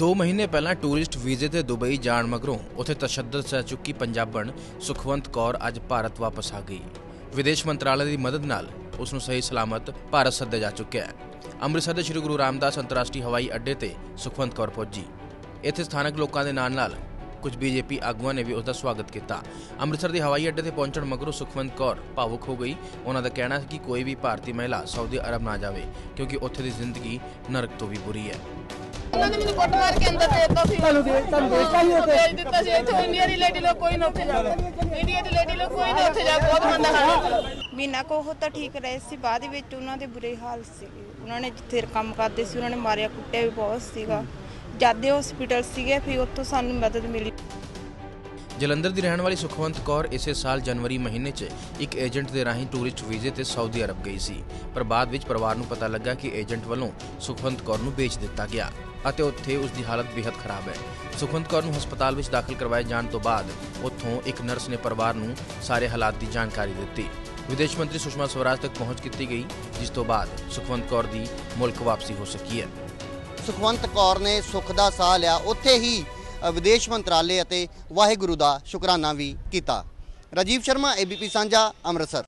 2 ਮਹੀਨੇ ਪਹਿਲਾਂ ਟੂਰਿਸਟ ਵੀਜ਼ੇ ਤੇ ਦੁਬਈ ਜਾਣ ਮਗਰੋਂ ਉੱਥੇ ਤਸ਼ੱਦਦ ਸਹਿ ਚੁੱਕੀ ਪੰਜਾਬਣ ਸੁਖਵੰਤ ਕੌਰ ਅੱਜ ਭਾਰਤ ਵਾਪਸ ਆ ਗਈ। ਵਿਦੇਸ਼ ਮੰਤਰਾਲੇ ਦੀ ਮਦਦ ਨਾਲ ਉਸ ਨੂੰ ਸਹੀ ਸਲਾਮਤ ਭਾਰਤ ਸੱਦੇ ਜਾ ਚੁੱਕਿਆ ਹੈ। ਅੰਮ੍ਰਿਤਸਰ ਦੇ ਸ੍ਰੀ ਗੁਰੂ ਰਾਮਦਾਸ ਅੰਤਰਰਾਸ਼ਟਰੀ ਹਵਾਈ ਅੱਡੇ ਤੇ ਸੁਖਵੰਤ ਕੌਰ ਪਹੁੰਚੀ। ਇੱਥੇ ਸਥਾਨਕ ਲੋਕਾਂ ਦੇ ਨਾਲ ਨਾਲ ਕੁਝ ਬੀਜੇਪੀ ਆਗੂਆਂ ਨੇ ਵੀ ਉਸ ਦਾ ਸਵਾਗਤ ਕੀਤਾ। ਅੰਮ੍ਰਿਤਸਰ ਦੇ ਹਵਾਈ ਅੱਡੇ ਤੇ ਪਹੁੰਚਣ ਮਗਰੋਂ ਸੁਖਵੰਤ ਕੌਰ ਭਾਵੁਕ ਹੋ ਗਈ। ਉਹਨਾਂ ਦਾ ਕਹਿਣਾ ਹੈ ਕਿ ਕੋਈ ਵੀ ਭਾਰਤੀ ਮਹਿਲਾ ਸਾਊਦੀ ਅਰਬ ਨਾ ਜਾਵੇ, ਕਿਉਂਕਿ ਉੱਥੇ ਦੀ ਜ਼ਿੰਦਗੀ ਨਰਕ ਤੋਂ ਵੀ ਬੁਰੀ ਹੈ। ਉਹਨਾਂ ਨੇ ਮੈਨੂੰ ਕੁੱਟ ਮਾਰ ਕੇ ਅੰਦਰ ਦੇ ਦਿੱਤਾ ਸੀ। ਤੁਹਾਨੂੰ ਦੇ ਤੁਹਾਨੂੰ ਦੇਤਾ ਹੀ ਉੱਥੇ? ਭੇਜ ਦਿੱਤਾ ਸੀ ਇੱਥੇ ਇੰਡੀਆ ਦੀ ਲੇਡੀ ਲੋਕ ਕੋਈ ਨਾ ਉੱਥੇ ਜਾਵੇ ਇੰਡੀਆ ਦੀ ਲੇਡੀ ਲੋਕ ਕੋਈ ਨਾ ਉੱਥੇ ਜਾ ਬਹੁਤ ਮੰਦਾ ਹਾਲ ਹੈ। ਮਹੀਨਾ ਕੋ ਉਹ ਤਾਂ ਠੀਕ ਰਹੇ ਸੀ ਬਾਅਦ ਵਿੱਚ ਉਹਨਾਂ ਦੇ ਬੁਰੇ ਹਾਲ ਸੀ। ਉਹਨਾਂ ਨੇ ਜਿੱਥੇ ਕੰਮ ਕਰਦੇ ਸੀ ਉਹਨਾਂ ਨੇ ਮਾਰਿਆ ਕੁੱਟਿਆ ਵੀ ਬਹੁਤ ਸੀਗਾ। ਜਦ ਦੇ ਹਸਪੀਟਲ ਸੀਗੇ ਫਿਰ ਉੱਥੋਂ ਸਾਨੂੰ ਮਦਦ ਮਿਲੀ। ਜਲੰਧਰ ਦੀ ਰਹਿਣ ਵਾਲੀ ਸੁਖਵੰਤ ਕੌਰ ਇਸੇ ਸਾਲ ਜਨਵਰੀ ਮਹੀਨੇ 'ਚ ਇੱਕ ਏਜੰਟ ਦੇ ਰਾਹੀਂ ਟੂਰਿਸਟ ਵੀਜ਼ੇ ਤੇ ਸਾਊਦੀ ਅਰਬ ਗਈ ਸੀ। ਪਰ ਬਾਅਦ ਵਿੱਚ ਪਰਿਵਾਰ ਨੂੰ ਪਤਾ ਲੱਗਾ ਕਿ ਏਜੰਟ ਵੱਲੋਂ ਸੁਖਵੰਤ ਕੌਰ ਨੂੰ ਵੇਚ ਦਿੱਤਾ ਗਿਆ ਅਤੇ ਉੱਥੇ ਉਸ ਦੀ ਹਾਲਤ ਬੇहद ਖਰਾਬ ਹੈ। ਸੁਖਵੰਤ ਕੌਰ ਨੂੰ ਹਸਪਤਾਲ ਵਿੱਚ ਦਾਖਲ ਕਰਵਾਏ ਜਾਣ ਤੋਂ ਬਾਅਦ ਉੱਥੋਂ ਇੱਕ ਨਰਸ ਨੇ ਪਰਿਵਾਰ ਨੂੰ ਸਾਰੇ ਹਾਲਾਤ ਦੀ ਜਾਣਕਾਰੀ ਦਿੱਤੀ। ਵਿਦੇਸ਼ ਮੰਤਰੀ ਸੁਸ਼ਮਾ ਸਵਰਾਜ ਤੱਕ ਪਹੁੰਚ ਕੀਤੀ ਗਈ, ਜਿਸ ਤੋਂ ਬਾਅਦ ਸੁਖਵੰਤ ਕੌਰ ਦੀ ਮੁਲਕ ਵਾਪਸੀ ਹੋ ਸਕੀ ਹੈ। ਸੁਖਵੰਤ ਕੌਰ ਨੇ ਸੁੱਖ ਦਾ ਸਾਹ ਲਿਆ। ਉੱਥੇ ਹੀ ਵਿਦੇਸ਼ ਮੰਤਰਾਲੇ ਅਤੇ ਵਾਹਿਗੁਰੂ ਦਾ ਸ਼ੁਕਰਾਨਾ ਵੀ ਕੀਤਾ। ਰਾਜੀਵ ਸ਼ਰਮਾ ਏਬੀਪੀ ਸਾਂਝਾ ਅੰਮ੍ਰਿਤਸਰ।